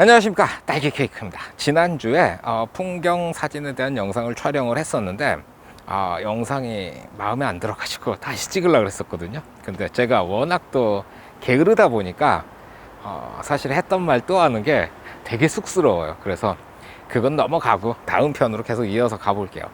안녕하십니까. 딸기 케이크입니다. 지난주에 어, 풍경 사진에 대한 영상을 촬영을 했었는데 아, 영상이 마음에 안 들어가지고 다시 찍으려고 그랬었거든요. 근데 제가 워낙 또 게으르다 보니까 어, 사실 했던 말 또 하는 게 되게 쑥스러워요. 그래서 그건 넘어가고 다음 편으로 계속 이어서 가볼게요.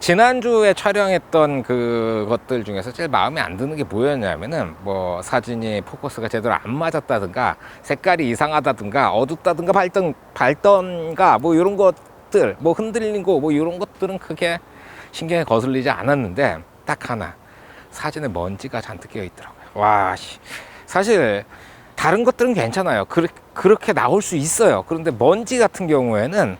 지난주에 촬영했던 그것들 중에서 제일 마음에 안 드는 게 뭐였냐면은 뭐 사진이 포커스가 제대로 안 맞았다든가 색깔이 이상하다든가 어둡다든가 밝던 밝던가 뭐 이런 것들 뭐 흔들린 거 뭐 이런 것들은 크게 신경에 거슬리지 않았는데 딱 하나 사진에 먼지가 잔뜩 끼어 있더라고요. 와 씨. 사실 다른 것들은 괜찮아요. 그렇, 그렇게 나올 수 있어요. 그런데 먼지 같은 경우에는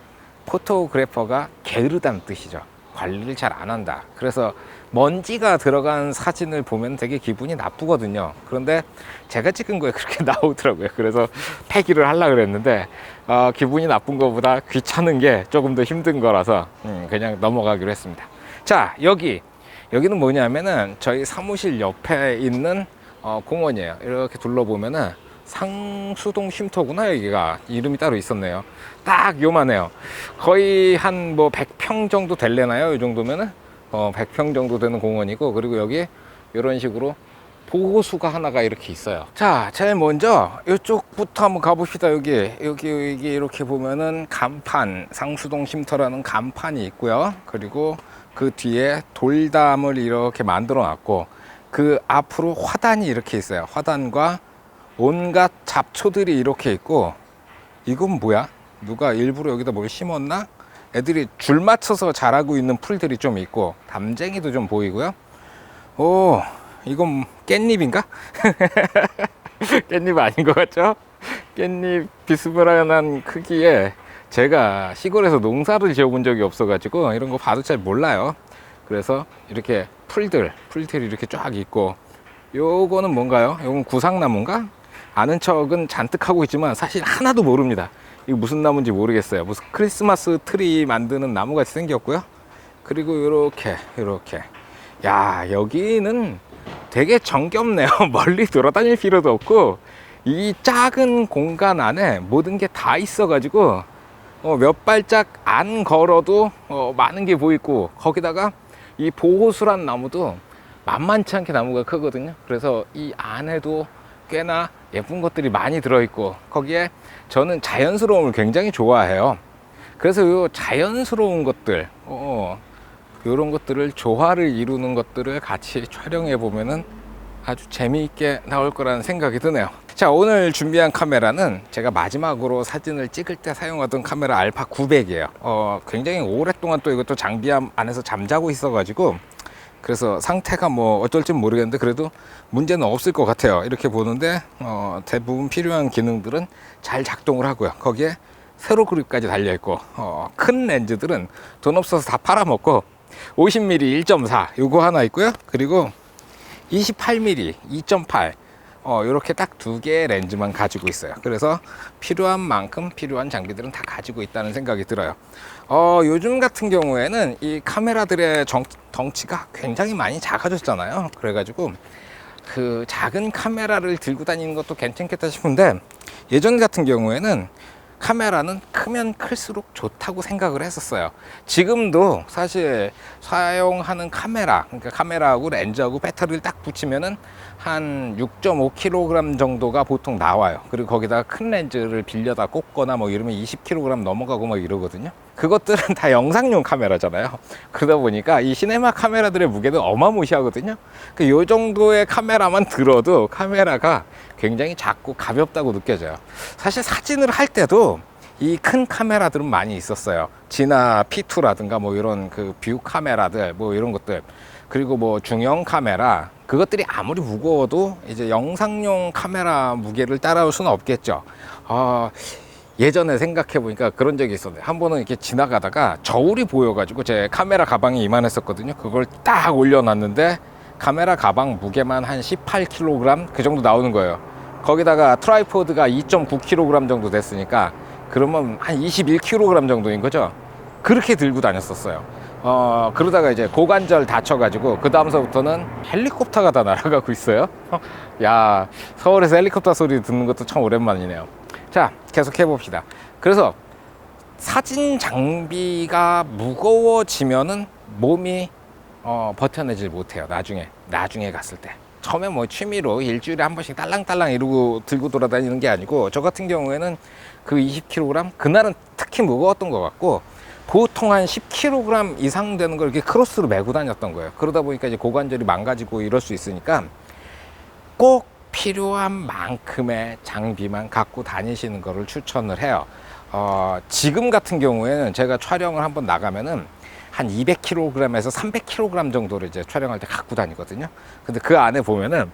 포토그래퍼가 게으르다는 뜻이죠. 관리를 잘 안 한다. 그래서 먼지가 들어간 사진을 보면 되게 기분이 나쁘거든요. 그런데 제가 찍은 거에 그렇게 나오더라고요. 그래서 폐기를 하려고 그랬는데, 어, 기분이 나쁜 것보다 귀찮은 게 조금 더 힘든 거라서, 음, 그냥 넘어가기로 했습니다. 자, 여기. 여기는 뭐냐면은 저희 사무실 옆에 있는 어, 공원이에요. 이렇게 둘러보면은 상수동 쉼터구나 여기가. 이름이 따로 있었네요. 딱 요만해요. 거의 한 뭐 100평 정도 될래나요? 이 정도면은? 어 100평 정도 되는 공원이고 그리고 여기 이런 식으로 보호수가 하나가 이렇게 있어요. 자 제일 먼저 이쪽부터 한번 가봅시다 여기. 여기 여기 이렇게 보면은 간판 상수동 쉼터라는 간판이 있고요. 그리고 그 뒤에 돌담을 이렇게 만들어 놨고 그 앞으로 화단이 이렇게 있어요. 화단과 온갖 잡초들이 이렇게 있고 이건 뭐야? 누가 일부러 여기다 뭘 심었나? 애들이 줄 맞춰서 자라고 있는 풀들이 좀 있고 담쟁이도 좀 보이고요. 오, 이건 깻잎인가? 깻잎 아닌 것 같죠? 깻잎 비스무리한 크기에 제가 시골에서 농사를 지어본 적이 없어가지고 이런 거 봐도 잘 몰라요. 그래서 이렇게 풀들, 풀들이 이렇게 쫙 있고 요거는 뭔가요? 요건 구상나무인가? 아는 척은 잔뜩 하고 있지만 사실 하나도 모릅니다. 이거 무슨 나무인지 모르겠어요. 무슨 크리스마스 트리 만드는 나무 같이 생겼고요. 그리고 이렇게 이렇게 야 여기는 되게 정겹네요. 멀리 돌아다닐 필요도 없고 이 작은 공간 안에 모든 게 다 있어가지고 어, 몇 발짝 안 걸어도 어, 많은 게 보이고 거기다가 이 보호수란 나무도 만만치 않게 나무가 크거든요. 그래서 이 안에도 꽤나 예쁜 것들이 많이 들어있고 거기에 저는 자연스러움을 굉장히 좋아해요. 그래서 요 자연스러운 것들, 어, 이런 것들을 조화를 이루는 것들을 같이 촬영해 보면은 아주 재미있게 나올 거라는 생각이 드네요. 자, 오늘 준비한 카메라는 제가 마지막으로 사진을 찍을 때 사용하던 카메라 알파 900이에요. 어, 굉장히 오랫동안 또 이것도 장비 안에서 잠자고 있어가지고 그래서 상태가 뭐 어떨지 모르겠는데 그래도 문제는 없을 것 같아요. 이렇게 보는데 어, 대부분 필요한 기능들은 잘 작동을 하고요. 거기에 세로 그립까지 달려 있고 어, 큰 렌즈들은 돈 없어서 다 팔아먹고 50mm 1.4 요거 하나 있고요. 그리고 28mm 2.8 어, 이렇게 딱 두 개의 렌즈만 가지고 있어요. 그래서 필요한 만큼 필요한 장비들은 다 가지고 있다는 생각이 들어요. 어, 요즘 같은 경우에는 이 카메라들의 정, 덩치가 굉장히 많이 작아졌잖아요. 그래가지고 그 작은 카메라를 들고 다니는 것도 괜찮겠다 싶은데 예전 같은 경우에는 카메라는 크면 클수록 좋다고 생각을 했었어요. 지금도 사실 사용하는 카메라, 그러니까 카메라하고 렌즈하고 배터리를 딱 붙이면은 한 6.5kg 정도가 보통 나와요. 그리고 거기다가 큰 렌즈를 빌려다 꽂거나 뭐 이러면 20kg 넘어가고 막 이러거든요. 그것들은 다 영상용 카메라잖아요. 그러다 보니까 이 시네마 카메라들의 무게는 어마무시하거든요. 그 요 정도의 카메라만 들어도 카메라가 굉장히 작고 가볍다고 느껴져요. 사실 사진을 할 때도 이 큰 카메라들은 많이 있었어요. 지나 P2라든가 뭐 이런 그 뷰 카메라들 뭐 이런 것들 그리고 뭐 중형 카메라 그것들이 아무리 무거워도 이제 영상용 카메라 무게를 따라올 수는 없겠죠. 어, 예전에 생각해 보니까 그런 적이 있었는데 한 번은 이렇게 지나가다가 저울이 보여가지고 제 카메라 가방이 이만했었거든요. 그걸 딱 올려놨는데 카메라 가방 무게만 한 18kg 그 정도 나오는 거예요. 거기다가 트라이포드가 2.9kg 정도 됐으니까 그러면 한 21kg 정도인 거죠. 그렇게 들고 다녔었어요. 어, 그러다가 이제 고관절 다쳐가지고 그 다음서부터는 헬리콥터가 다 날아가고 있어요. 야, 서울에서 헬리콥터 소리 듣는 것도 참 오랜만이네요. 자, 계속 해봅시다. 그래서 사진 장비가 무거워지면은 몸이 어, 버텨내질 못해요. 나중에 나중에 갔을 때. 처음에 뭐 취미로 일주일에 한 번씩 딸랑딸랑 이러고 들고 돌아다니는 게 아니고 저 같은 경우에는 그 20kg 그날은 특히 무거웠던 것 같고 보통 한 10kg 이상 되는 걸 이렇게 크로스로 메고 다녔던 거예요. 그러다 보니까 이제 고관절이 망가지고 이럴 수 있으니까 꼭 필요한 만큼의 장비만 갖고 다니시는 거를 추천을 해요. 어, 지금 같은 경우에는 제가 촬영을 한번 나가면은 한 200kg에서 300kg 정도를 이제 촬영할 때 갖고 다니거든요. 근데 그 안에 보면은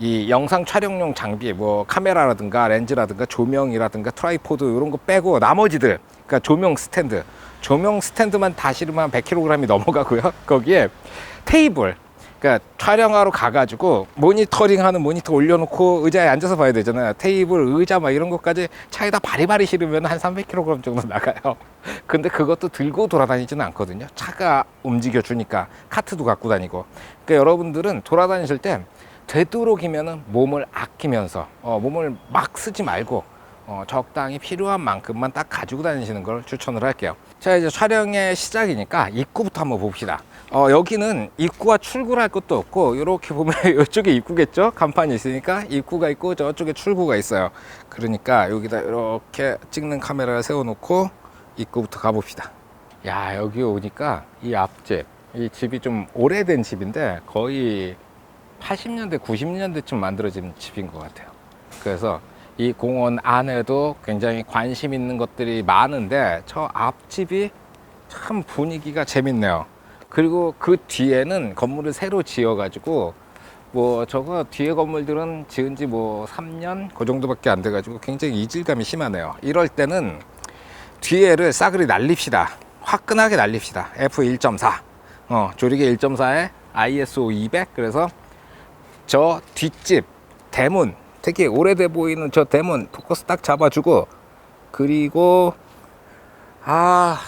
이 영상 촬영용 장비, 뭐 카메라라든가 렌즈라든가 조명이라든가 트라이포드 이런 거 빼고 나머지들, 그러니까 조명 스탠드, 조명 스탠드만 다 실으면 100kg이 넘어가고요. 거기에 테이블, 그러니까 촬영하러 가가지고 모니터링하는 모니터 올려놓고 의자에 앉아서 봐야 되잖아요. 테이블, 의자 막 이런 것까지 차에다 바리바리 실으면 한 300kg 정도 나가요. 근데 그것도 들고 돌아다니지는 않거든요. 차가 움직여 주니까 카트도 갖고 다니고. 그러니까 여러분들은 돌아다니실 때 되도록이면은 몸을 아끼면서 어, 몸을 막 쓰지 말고 어, 적당히 필요한 만큼만 딱 가지고 다니시는 걸 추천을 할게요. 자, 이제 촬영의 시작이니까 입구부터 한번 봅시다. 어, 여기는 입구와 출구를 할 것도 없고, 이렇게 보면 이쪽에 입구겠죠? 간판이 있으니까 입구가 있고 저쪽에 출구가 있어요. 그러니까 여기다 이렇게 찍는 카메라를 세워놓고 입구부터 가봅시다. 야, 여기 오니까 이 앞집, 이 집이 좀 오래된 집인데 거의 80년대, 90년대쯤 만들어진 집인 것 같아요. 그래서 이 공원 안에도 굉장히 관심 있는 것들이 많은데 저 앞집이 참 분위기가 재밌네요. 그리고 그 뒤에는 건물을 새로 지어가지고 뭐 저거 뒤에 건물들은 지은 지 뭐 3년 그 정도밖에 안 돼가지고 굉장히 이질감이 심하네요. 이럴 때는 뒤에를 싸그리 날립시다. 화끈하게 날립시다. F1.4. 어, 조리개 1.4에 ISO 200. 그래서 저 뒷집 대문 되게 오래돼 보이는 저 대문 포커스 딱 잡아주고 그리고 아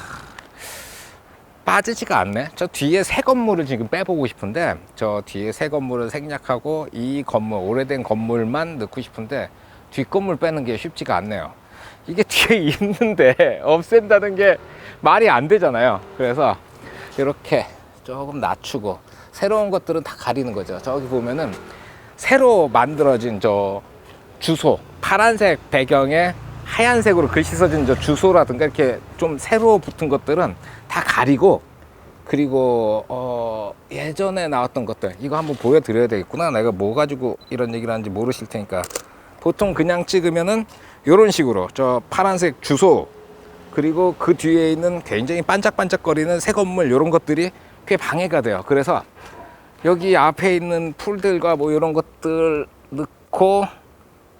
빠지지가 않네. 저 뒤에 새 건물을 지금 빼보고 싶은데 저 뒤에 새 건물을 생략하고 이 건물 오래된 건물만 넣고 싶은데 뒷 건물 빼는 게 쉽지가 않네요. 이게 뒤에 있는데 없앤다는 게 말이 안 되잖아요. 그래서 이렇게 조금 낮추고 새로운 것들은 다 가리는 거죠. 저기 보면은 새로 만들어진 저 주소 파란색 배경에 하얀색으로 글씨 써진 저 주소라든가 이렇게 좀 새로 붙은 것들은 다 가리고 그리고 어 예전에 나왔던 것들 이거 한번 보여드려야 되겠구나. 내가 뭐 가지고 이런 얘기를 하는지 모르실 테니까. 보통 그냥 찍으면은 이런 식으로 저 파란색 주소 그리고 그 뒤에 있는 굉장히 반짝반짝거리는 새 건물 이런 것들이 꽤 방해가 돼요. 그래서 여기 앞에 있는 풀들과 뭐 이런 것들 넣고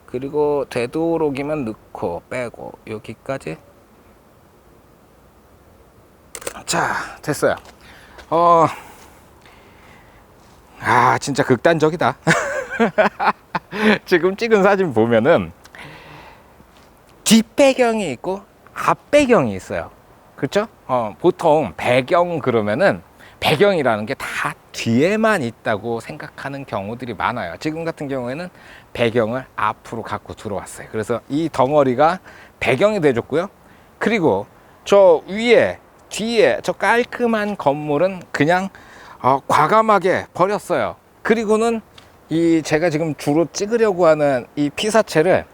그리고 되도록이면 넣고 빼고 여기까지. 자 됐어요. 어, 아 진짜 극단적이다. 지금 찍은 사진 보면은 뒷배경이 있고 앞배경이 있어요. 그렇죠 어, 보통 배경 그러면은 배경이라는 게 다 뒤에만 있다고 생각하는 경우들이 많아요. 지금 같은 경우에는 배경을 앞으로 갖고 들어왔어요. 그래서 이 덩어리가 배경이 돼줬고요. 그리고 저 위에 뒤에 저 깔끔한 건물은 그냥 어, 과감하게 버렸어요. 그리고는 이 제가 지금 주로 찍으려고 하는 이 피사체를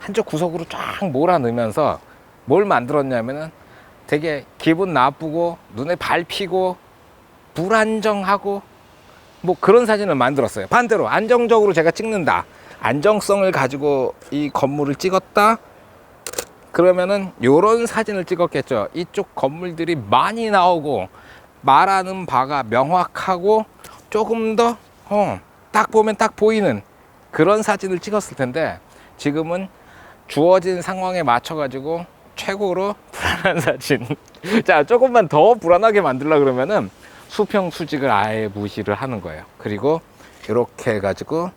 한쪽 구석으로 쫙 몰아넣으면서 뭘 만들었냐면은 되게 기분 나쁘고 눈에 밟히고 불안정하고 뭐 그런 사진을 만들었어요. 반대로 안정적으로 제가 찍는다. 안정성을 가지고 이 건물을 찍었다. 그러면은 요런 사진을 찍었겠죠. 이쪽 건물들이 많이 나오고 말하는 바가 명확하고 조금 더 어, 딱 보면 딱 보이는 그런 사진을 찍었을 텐데 지금은 주어진 상황에 맞춰 가지고 최고로 불안한 사진. 자, 조금만 더 불안하게 만들려 그러면은 수평 수직을 아예 무시를 하는 거예요. 그리고 이렇게 해가지고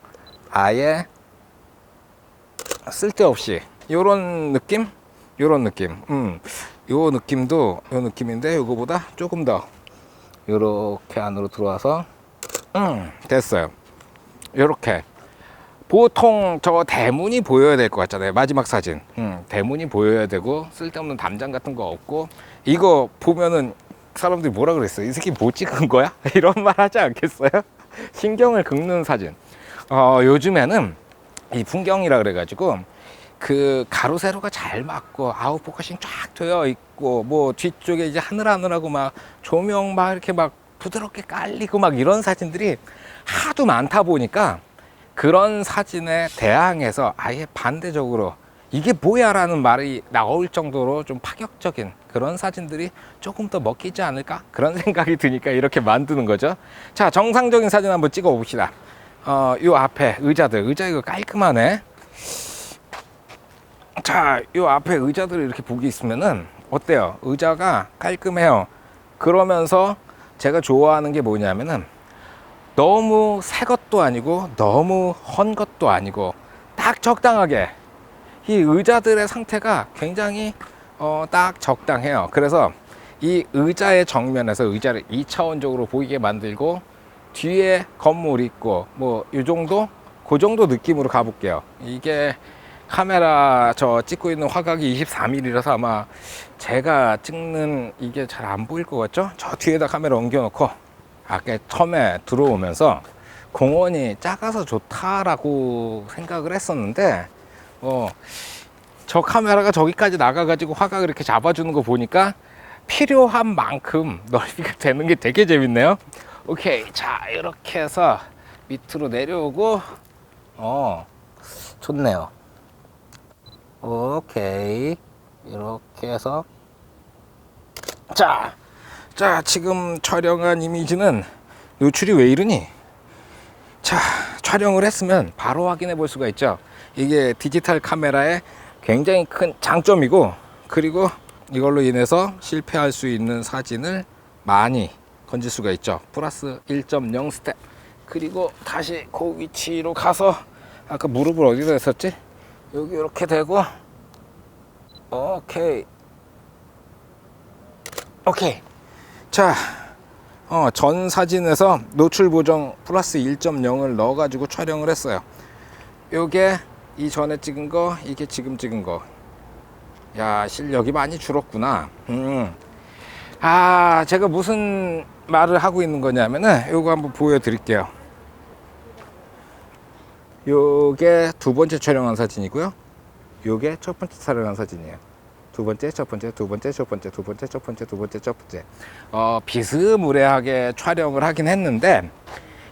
아예 쓸데없이 요런 느낌? 요런 느낌. 음, 요 느낌도 요 느낌인데 요거보다 조금 더 요렇게 안으로 들어와서 음, 됐어요. 요렇게 보통 저 대문이 보여야 될 것 같잖아요. 마지막 사진. 음, 대문이 보여야 되고 쓸데없는 담장 같은 거 없고 이거 보면은 사람들이 뭐라 그랬어요? 이 새끼 뭐 찍은 거야? 이런 말 하지 않겠어요? 신경을 긁는 사진. 어, 요즘에는 이 풍경이라 그래가지고 그 가로 세로가 잘 맞고 아웃 포커싱 쫙 되어 있고 뭐 뒤쪽에 이제 하늘하늘하고 막 조명 막 이렇게 막 부드럽게 깔리고 막 이런 사진들이 하도 많다 보니까 그런 사진에 대항해서 아예 반대적으로 이게 뭐야라는 말이 나올 정도로 좀 파격적인 그런 사진들이 조금 더 먹히지 않을까 그런 생각이 드니까 이렇게 만드는 거죠. 자 정상적인 사진 한번 찍어 봅시다. 어, 요 앞에 의자들 의자 이거 깔끔하네. 자, 요 앞에 의자들을 이렇게 보기 있으면은 어때요? 의자가 깔끔해요. 그러면서 제가 좋아하는 게 뭐냐면은 너무 새 것도 아니고 너무 헌 것도 아니고 딱 적당하게 이 의자들의 상태가 굉장히 어, 딱 적당해요. 그래서 이 의자의 정면에서 의자를 2차원적으로 보이게 만들고 뒤에 건물 있고 뭐 이 정도 그 정도 느낌으로 가볼게요. 이게 카메라 저 찍고 있는 화각이 24mm라서 아마 제가 찍는 이게 잘 안 보일 것 같죠? 저 뒤에다 카메라 옮겨놓고 아까 처음에 들어오면서 공원이 작아서 좋다라고 생각을 했었는데 어, 저 카메라가 저기까지 나가가지고 화각을 이렇게 잡아주는 거 보니까 필요한 만큼 넓이가 되는 게 되게 재밌네요. 오케이. 자, 이렇게 해서 밑으로 내려오고, 어, 좋네요. 오케이. 이렇게 해서, 자, 자, 지금 촬영한 이미지는 노출이 왜 이러니? 자, 촬영을 했으면 바로 확인해 볼 수가 있죠. 이게 디지털 카메라의 굉장히 큰 장점이고, 그리고 이걸로 인해서 실패할 수 있는 사진을 많이 건질 수가 있죠. 플러스 1.0 스텝. 그리고 다시 그 위치로 가서 아까 무릎을 어디다 했었지? 여기 이렇게 되고 오케이 오케이 자 어, 전 사진에서 노출 보정 플러스 1.0을 넣어 가지고 촬영을 했어요. 요게 이전에 찍은 거, 이게 지금 찍은 거. 야, 실력이 많이 줄었구나. 음. 아, 제가 무슨 말을 하고 있는 거냐면은 요거 한번 보여 드릴게요. 요게 두 번째 촬영한 사진이고요. 요게 첫 번째 촬영한 사진이에요. 두 번째, 첫 번째, 두 번째, 첫 번째, 두 번째, 첫 번째, 두 번째, 첫 번째. 어, 비스무리하게 촬영을 하긴 했는데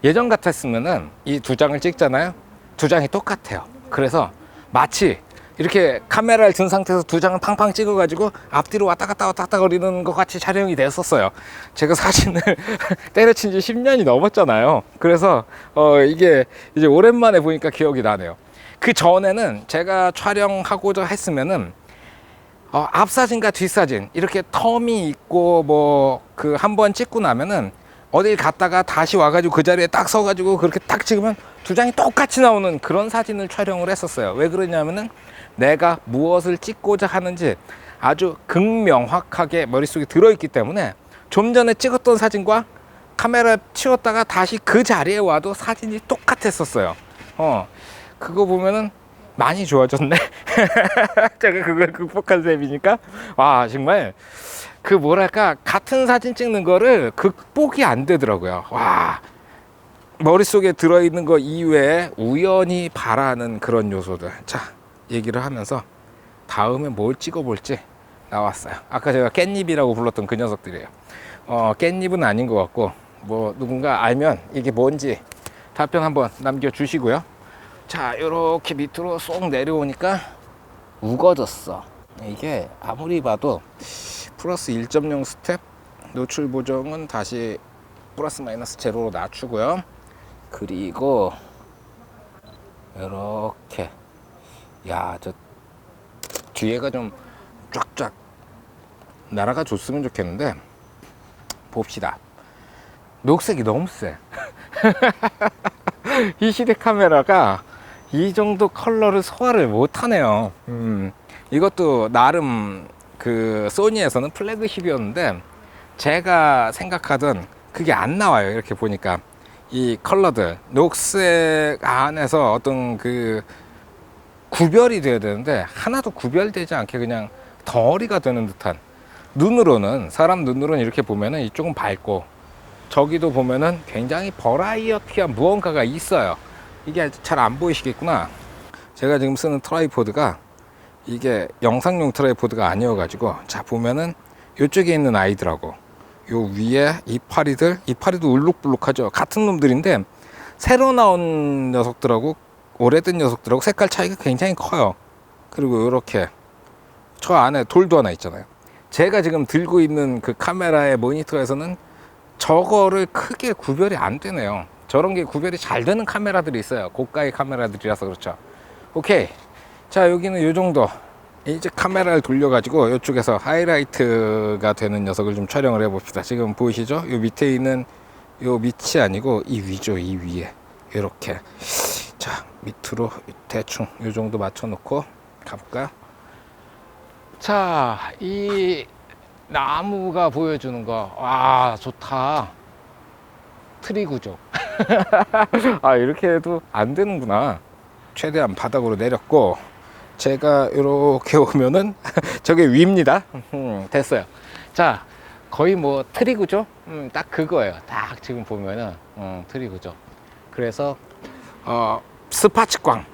예전 같았으면은 이 두 장을 찍잖아요. 두 장이 똑같아요. 그래서 마치 이렇게 카메라를 든 상태에서 두 장을 팡팡 찍어가지고 앞뒤로 왔다 갔다 왔다 갔다 거리는 것 같이 촬영이 됐었어요. 제가 사진을 때려친 지 10년이 넘었잖아요. 그래서 어, 이게 이제 오랜만에 보니까 기억이 나네요. 그 전에는 제가 촬영하고자 했으면은 어, 앞 사진과 뒷 사진 이렇게 텀이 있고 뭐 그 한 번 찍고 나면은 어딜 갔다가 다시 와가지고 그 자리에 딱 서가지고 그렇게 딱 찍으면 두 장이 똑같이 나오는 그런 사진을 촬영을 했었어요. 왜 그러냐면은 내가 무엇을 찍고자 하는지 아주 극명확하게 머릿속에 들어있기 때문에 좀 전에 찍었던 사진과 카메라 치웠다가 다시 그 자리에 와도 사진이 똑같았었어요. 어, 그거 보면은 많이 좋아졌네. 제가 그걸 극복한 셈이니까. 와, 정말 그 뭐랄까, 같은 사진 찍는 거를 극복이 안 되더라고요. 와, 머릿속에 들어있는 거 이외에 우연히 바라는 그런 요소들. 자, 얘기를 하면서 다음에 뭘 찍어볼지 나왔어요. 아까 제가 깻잎이라고 불렀던 그 녀석들이에요. 어, 깻잎은 아닌 것 같고, 뭐, 누군가 알면 이게 뭔지 답변 한번 남겨주시고요. 자, 이렇게 밑으로 쏙 내려오니까 우거졌어. 이게 아무리 봐도 플러스 1.0 스텝 노출 보정은 다시 플러스 마이너스 제로로 낮추고요. 그리고 이렇게 야, 저 뒤에가 좀 쫙쫙 나라가 줬으면 좋겠는데 봅시다. 녹색이 너무 세. 이 시대 카메라가 이 정도 컬러를 소화를 못 하네요. 음, 이것도 나름 그 소니에서는 플래그십이었는데 제가 생각하던 그게 안 나와요. 이렇게 보니까 이 컬러들 녹색 안에서 어떤 그 구별이 돼야 되는데 하나도 구별되지 않게 그냥 덩어리가 되는 듯한 눈으로는 사람 눈으로는 이렇게 보면은 이쪽은 밝고 저기도 보면은 굉장히 버라이어티한 무언가가 있어요. 이게 잘 안 보이시겠구나. 제가 지금 쓰는 트라이포드가 이게 영상용 트라이포드가 아니어 가지고 자 보면은 이쪽에 있는 아이들하고 요 위에 이파리들 이파리도 울룩불룩하죠. 같은 놈들인데 새로 나온 녀석들하고 오래된 녀석들하고 색깔 차이가 굉장히 커요. 그리고 이렇게 저 안에 돌도 하나 있잖아요. 제가 지금 들고 있는 그 카메라의 모니터에서는 저거를 크게 구별이 안 되네요. 저런 게 구별이 잘 되는 카메라들이 있어요. 고가의 카메라들이라서 그렇죠. 오케이. 자, 여기는 요 정도. 이제 카메라를 돌려 가지고 이쪽에서 하이라이트가 되는 녀석을 좀 촬영을 해 봅시다. 지금 보이시죠? 요 밑에 있는 요 밑이 아니고 이 위죠. 이 위에. 이렇게. 자, 밑으로 대충 요 정도 맞춰 놓고 가볼까요? 자, 이 나무가 보여주는 거, 와, 좋다. 트리 구조. 아, 이렇게 해도 안 되는구나. 최대한 바닥으로 내렸고, 제가 이렇게 오면은 저게 위입니다. 음, 됐어요. 자, 거의 뭐 트리 구조? 음, 딱 그거예요. 딱 지금 보면은, 음, 트리 구조. 그래서, 어, 스파츠광.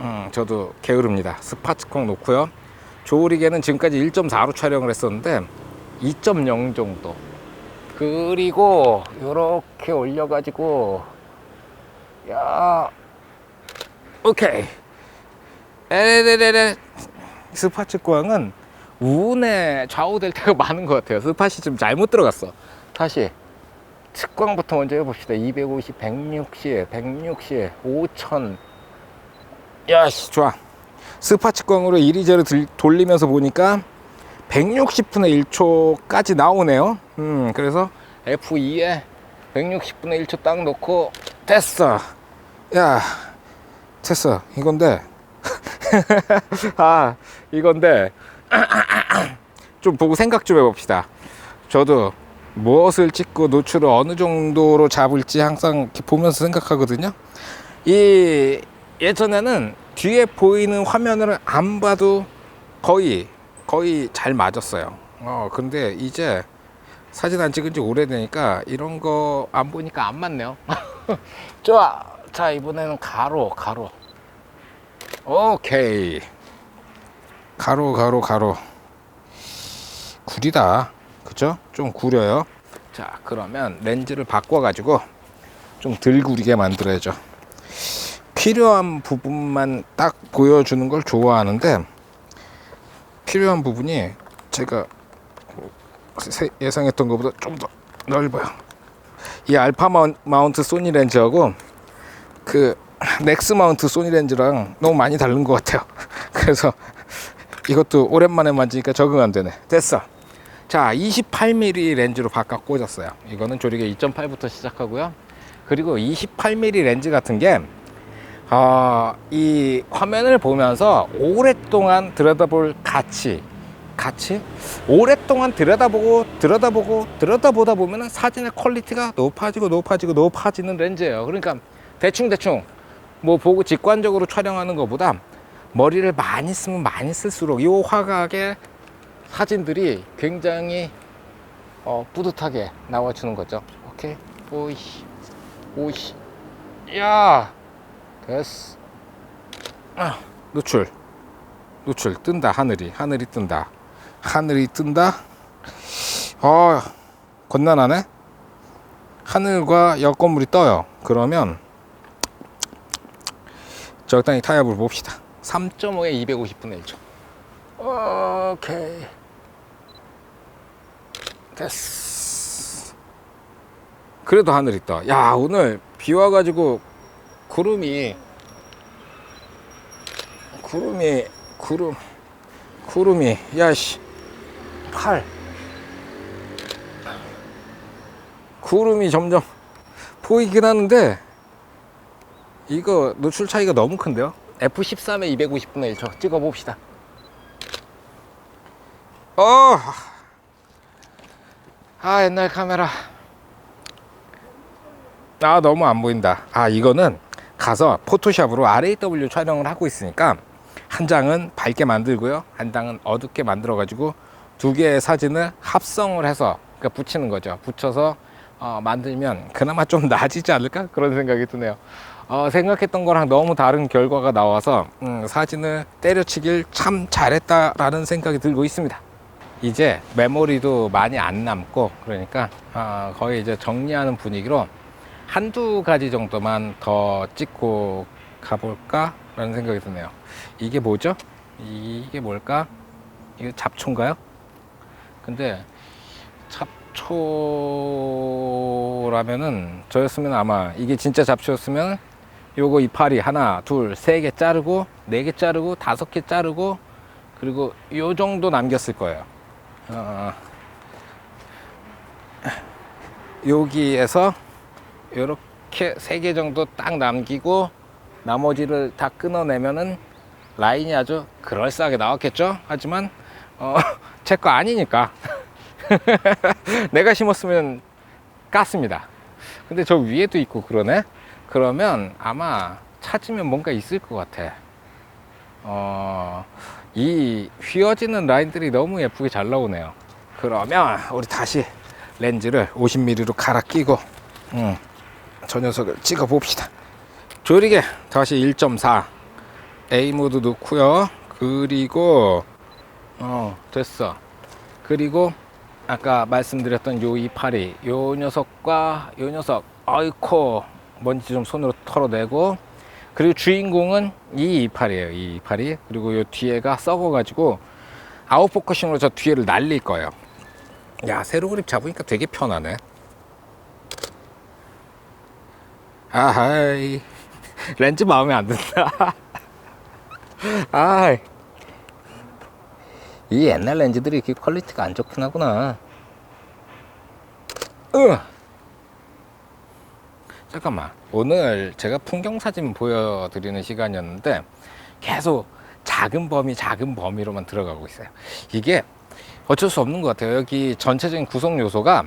음, 저도 게으릅니다. 스파츠광 놓고요. 조리개는 지금까지 1.4로 촬영을 했었는데 2.0 정도. 그리고 이렇게 올려가지고 야 오케이 에레레레레 스파츠 광은 우운에 좌우될 때가 많은 것 같아요. 스팟이 좀 잘못 들어갔어. 다시 측광부터 먼저 해봅시다. 250, 160, 160, 5000. 야씨 좋아. 스파츠광으로 이리저리 들- 돌리면서 보니까 160분의 1초까지 나오네요. 음, 그래서 F2에 160분의 1초 딱 놓고 됐어. 야, 됐어. 이건데. 아, 이건데. 좀 보고 생각 좀 해봅시다. 저도 무엇을 찍고 노출을 어느 정도로 잡을지 항상 보면서 생각하거든요. 이 예전에는 뒤에 보이는 화면을 안 봐도 거의 거의 잘 맞았어요. 어 근데 이제 사진 안 찍은 지 오래되니까 이런 거 안 보니까 안 맞네요. 좋아. 자 이번에는 가로 가로. 오케이. 가로 가로 가로. 구리다. 그죠? 좀 구려요. 자 그러면 렌즈를 바꿔가지고 좀 덜 구리게 만들어야죠. 필요한 부분만 딱 보여주는 걸 좋아하는데 필요한 부분이 제가 세- 예상했던 것보다 좀 더 넓어요. 이 알파 마운- 마운트 소니 렌즈하고 그 넥스 마운트 소니 렌즈랑 너무 많이 다른 것 같아요. 그래서 이것도 오랜만에 만지니까 적응 안 되네. 됐어. 자, 28mm 렌즈로 바꿔 꽂았어요. 이거는 조리개 2.8부터 시작하고요. 그리고 28mm 렌즈 같은 게 어, 이 화면을 보면서 오랫동안 들여다볼 가치, 가치? 오랫동안 들여다보고, 들여다보고, 들여다보다 보면은 사진의 퀄리티가 높아지고, 높아지고, 높아지는 렌즈예요. 그러니까 대충대충 뭐 보고 직관적으로 촬영하는 것보다 머리를 많이 쓰면 많이 쓸수록 이 화각의 사진들이 굉장히 어, 뿌듯하게 나와주는 거죠. 오케이. 오이씨. 오이씨. 야! 됐어. 아, 노출. 노출 뜬다 하늘이. 하늘이 뜬다. 하늘이 뜬다? 어 곤란하네? 하늘과 옆 건물이 떠요. 그러면 적당히 타협을 봅시다. 3.5에 250분의 1초 오케이. 됐어. 그래도 하늘이 떠 야 오늘 비 와가지고 구름이 구름이 구름 구름이 야씨. 팔. 구름이 점점 보이긴 하는데 이거 노출 차이가 너무 큰데요? F13에 250분의 1초. 찍어 봅시다. 어. 아 옛날 카메라. 아 너무 안 보인다. 아 이거는 가서 포토샵으로 RAW 촬영을 하고 있으니까 한 장은 밝게 만들고요. 한 장은 어둡게 만들어 가지고 두 개의 사진을 합성을 해서 그러니까 붙이는 거죠. 붙여서 어, 만들면 그나마 좀 나아지지 않을까? 그런 생각이 드네요. 어, 생각했던 거랑 너무 다른 결과가 나와서 음, 사진을 때려치길 참 잘했다라는 생각이 들고 있습니다. 이제 메모리도 많이 안 남고 그러니까 아, 거의 이제 정리하는 분위기로 한두 가지 정도만 더 찍고 가볼까 라는 생각이 드네요 이게 뭐죠? 이게 뭘까? 이게 잡초인가요? 근데 잡초라면은 저였으면 아마 이게 진짜 잡초였으면 요거 이파리 하나 둘 세 개 자르고 네 개 자르고 다섯 개 자르고 그리고 요 정도 남겼을 거예요 어, 여기에서 이렇게 세 개 정도 딱 남기고 나머지를 다 끊어내면은 라인이 아주 그럴싸하게 나왔겠죠? 하지만 어, 제 거 아니니까. 내가 심었으면 깠습니다. 근데 저 위에도 있고 그러네? 그러면 아마 찾으면 뭔가 있을 것 같아. 어, 이 휘어지는 라인들이 너무 예쁘게 잘 나오네요. 그러면 우리 다시 렌즈를 50mm로 갈아 끼고 음, 저 녀석을 찍어 봅시다. 조리게 다시 1.4 A 모드 넣고요. 그리고 어 됐어. 그리고 아까 말씀드렸던 요 이파리 요 녀석과 요 녀석. 아이코 먼지 좀 손으로 털어내고. 그리고 주인공은 이 이파리예요 이 이파리. 그리고 요 뒤에가 썩어 가지고 아웃포커싱으로 저 뒤에를 날릴 거예요. 야 세로 그립 잡으니까 되게 편하네 아하이. 렌즈 마음에 안 든다. 아이. 이 옛날 렌즈들이 이렇게 퀄리티가 안 좋긴 하구나. 으. 잠깐만. 오늘 제가 풍경 사진 보여드리는 시간이었는데 계속 작은 범위 작은 범위로만 들어가고 있어요. 이게 어쩔 수 없는 것 같아요. 여기 전체적인 구성 요소가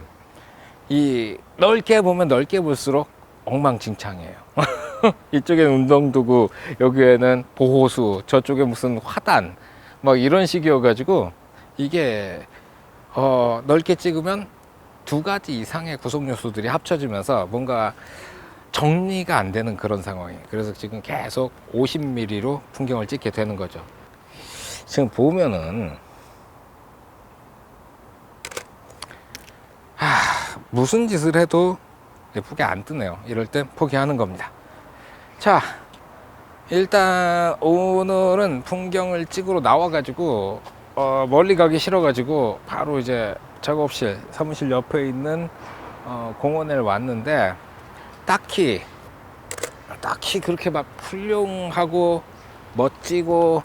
이 넓게 보면 넓게 볼수록 엉망진창이에요 이쪽에는 운동도구 여기에는 보호수 저쪽에 무슨 화단 막 이런 식이어 가지고 이게 어 넓게 찍으면 두 가지 이상의 구성 요소들이 합쳐지면서 뭔가 정리가 안 되는 그런 상황이에요. 그래서 지금 계속 50mm로 풍경을 찍게 되는 거죠. 지금 보면은 하, 무슨 짓을 해도 예쁘게 안 뜨네요. 이럴 땐 포기하는 겁니다. 자, 일단 오늘은 풍경을 찍으러 나와가지고 어, 멀리 가기 싫어가지고 바로 이제 작업실 사무실 옆에 있는 어, 공원에 왔는데 딱히 딱히 그렇게 막 훌륭하고 멋지고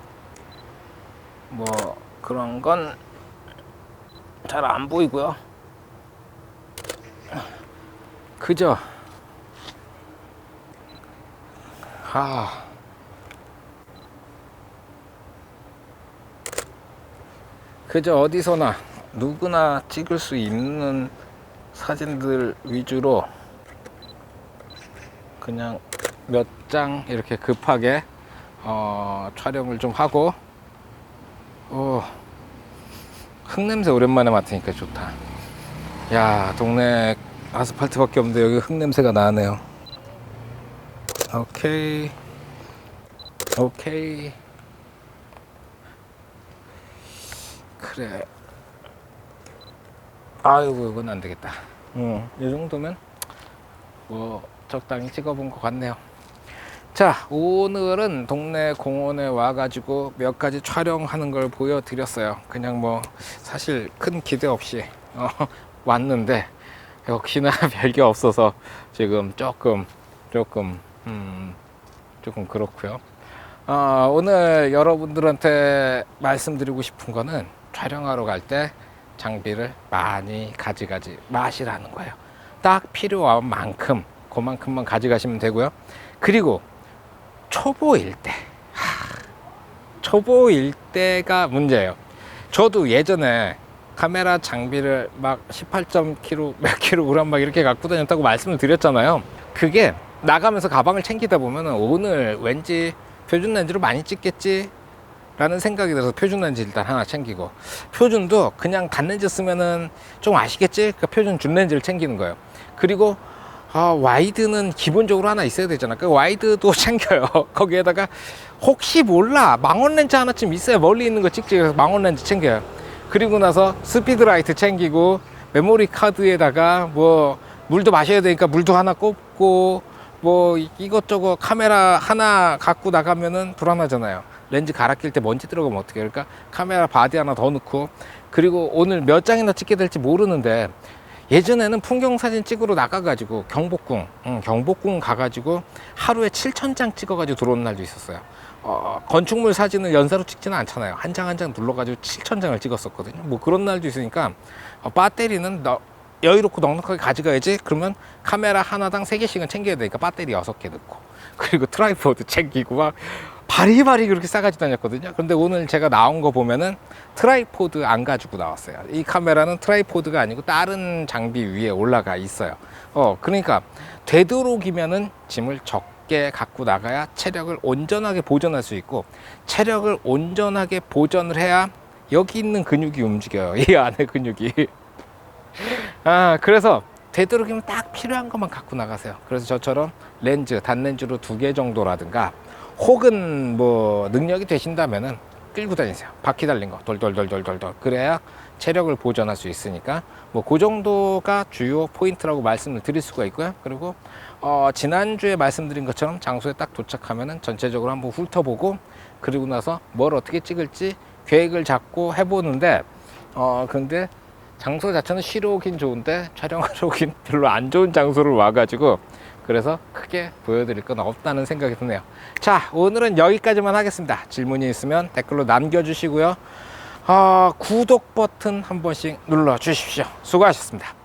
뭐 그런 건 잘 안 보이고요. 그저 아. 그저 어디서나 누구나 찍을 수 있는 사진들 위주로 그냥 몇 장 이렇게 급하게 어, 촬영을 좀 하고 어, 흙냄새 오랜만에 맡으니까 좋다. 야 동네 아스팔트밖에 없는데 여기 흙 냄새가 나네요. 오케이. 오케이. 그래. 아이고 이건 안 되겠다. 음, 이 정도면 뭐 적당히 찍어본 것 같네요. 자 오늘은 동네 공원에 와가지고 몇 가지 촬영하는 걸 보여드렸어요. 그냥 뭐 사실 큰 기대 없이 어, 왔는데 역시나 별게 없어서 지금 조금 조금 음, 조금 그렇고요 어, 오늘 여러분들한테 말씀드리고 싶은 거는 촬영하러 갈 때 장비를 많이 가져가지 마시라는 거예요. 딱 필요한 만큼 그만큼만 가져가시면 되고요. 그리고 초보일 때 하, 초보일 때가 문제예요. 저도 예전에 카메라 장비를 막 18.kg 몇 kg 막 이렇게 갖고 다녔다고 말씀을 드렸잖아요. 그게 나가면서 가방을 챙기다 보면 오늘 왠지 표준 렌즈로 많이 찍겠지 라는 생각이 들어서 표준 렌즈 일단 하나 챙기고 표준도 그냥 단렌즈 쓰면은 좀 아시겠지? 그러니까 표준 준 렌즈를 챙기는 거예요. 그리고 아, 와이드는 기본적으로 하나 있어야 되잖아. 그 와이드도 챙겨요. 거기에다가 혹시 몰라 망원 렌즈 하나쯤 있어야 멀리 있는 거 찍지 그래서 망원 렌즈 챙겨요. 그리고 나서 스피드 라이트 챙기고 메모리 카드에다가 뭐 물도 마셔야 되니까 물도 하나 꼽고 뭐 이것저것 카메라 하나 갖고 나가면은 불안하잖아요. 렌즈 갈아 낄 때 먼지 들어가면 어떻게 그러니까 카메라 바디 하나 더 넣고 그리고 오늘 몇 장이나 찍게 될지 모르는데 예전에는 풍경 사진 찍으러 나가가지고 경복궁, 응, 경복궁 가가지고 하루에 7천 장 찍어가지고 들어오는 날도 있었어요. 어, 건축물 사진을 연사로 찍지는 않잖아요. 한 장 한 장 눌러가지고 7천 장을 찍었었거든요. 뭐 그런 날도 있으니까 어, 배터리는 너, 여유롭고 넉넉하게 가져가야지. 그러면 카메라 하나당 세 개씩은 챙겨야 되니까 배터리 여섯 개 넣고 그리고 트라이포드 챙기고 막 바리바리 그렇게 싸가지고 다녔거든요. 그런데 오늘 제가 나온 거 보면은 트라이포드 안 가지고 나왔어요. 이 카메라는 트라이포드가 아니고 다른 장비 위에 올라가 있어요. 어, 그러니까 되도록이면은 짐을 적게 갖고 나가야 체력을 온전하게 보존할 수 있고 체력을 온전하게 보존을 해야 여기 있는 근육이 움직여요. 이 안에 근육이. 아, 그래서 되도록이면 딱 필요한 것만 갖고 나가세요. 그래서 저처럼 렌즈, 단렌즈로 두 개 정도라든가 혹은 뭐 능력이 되신다면은 끌고 다니세요. 바퀴 달린 거 돌돌돌돌돌돌 그래야 체력을 보존할 수 있으니까 뭐 그 정도가 주요 포인트라고 말씀을 드릴 수가 있고요. 그리고 어, 지난주에 말씀드린 것처럼 장소에 딱 도착하면은 전체적으로 한번 훑어보고 그리고 나서 뭘 어떻게 찍을지 계획을 잡고 해보는데 어 근데 장소 자체는 쉬러 오긴 좋은데 촬영하러 오긴 별로 안 좋은 장소를 와가지고 그래서 크게 보여드릴 건 없다는 생각이 드네요. 자, 오늘은 여기까지만 하겠습니다. 질문이 있으면 댓글로 남겨주시고요. 어, 구독 버튼 한 번씩 눌러 주십시오. 수고하셨습니다.